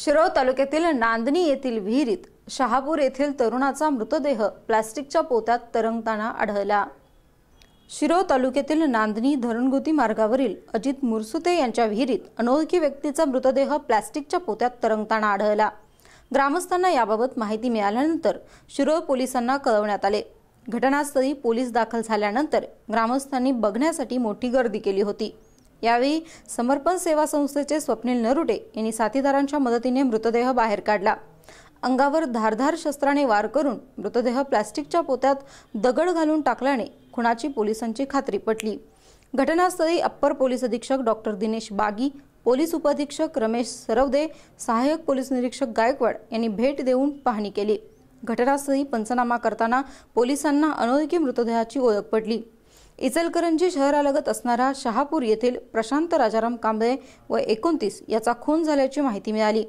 शिरोळ तालुक्यातील नांदणी येथील विहिरीत शहापूर येथील तरुणाचा मृतदेह प्लास्टिकच्या पोत्यात तरंगताना आढळला. शिरोळ तालुक्यातील नांदणी धरणगुती मार्गावरील अजित मुरसुते यांच्या विहिरीत अनोळखी व्यक्तीचा मृतदेह प्लास्टिकच्या पोत्यात तरंगताना आढळला. ग्रामस्थांना याबाबत माहिती मिळाल्यानंतर शिरोळ पोलिसांना कळवण्यात आले. घटनास्थळी पोलीस दाखल झाल्यानंतर ग्रामस्थांनी बघण्यासाठी मोठी गर्दी केली होती. यावेळी समर्पण सेवा संस्थेचे स्वप्नील नरुटे यांनी साथीदारांच्या मदतीने मृतदेह बाहेर काढला. अंगावर धारधार शस्त्राने वार करून मृतदेह प्लॅस्टिकच्या पोत्यात दगड घालून टाकल्याने खुणाची पोलिसांची खात्री पटली. घटनास्थळी अप्पर पोलीस अधीक्षक डॉक्टर दिनेश बागी पोलीस उपअधीक्षक रमेश सरवदे सहाय्यक पोलीस निरीक्षक गायकवाड यांनी भेट देऊन पाहणी केली. घटनास्थळी पंचनामा करताना पोलिसांना अनोळखी मृतदेहाची ओळख पडली इचलकरंजी शहरालगत असणारा शहापूर येथील प्रशांत राजाराम कांबळे व एकोणतीस याचा खून झाल्याची माहिती मिळाली.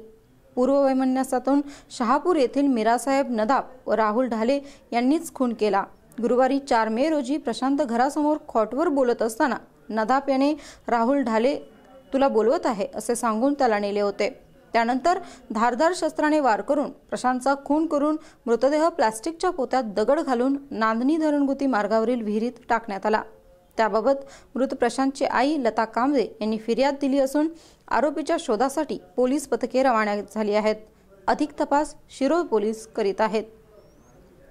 पूर्ववैमन्यासातून शहापूर येथील मीरासाहेब नदाब व राहुल ढाले यांनीच खून केला. गुरुवारी चार मे रोजी प्रशांत घरासमोर खॉटवर बोलत असताना नदाब याने राहुल ढाले तुला बोलवत आहे असे सांगून त्याला नेले होते. त्यानंतर धारधार शस्त्राने वार करून प्रशांतचा खून करून मृतदेह प्लास्टिकच्या पोत्यात दगड घालून नांदणी धरणगुती मार्गावरील विहिरीत टाकण्यात आला. त्याबाबत मृत प्रशांतची आई लता कांबळे यांनी फिर्याद दिली असून आरोपीच्या शोधासाठी पोलीस पथके रवाना झाली आहेत. अधिक तपास शिरोळ पोलीस करीत आहेत.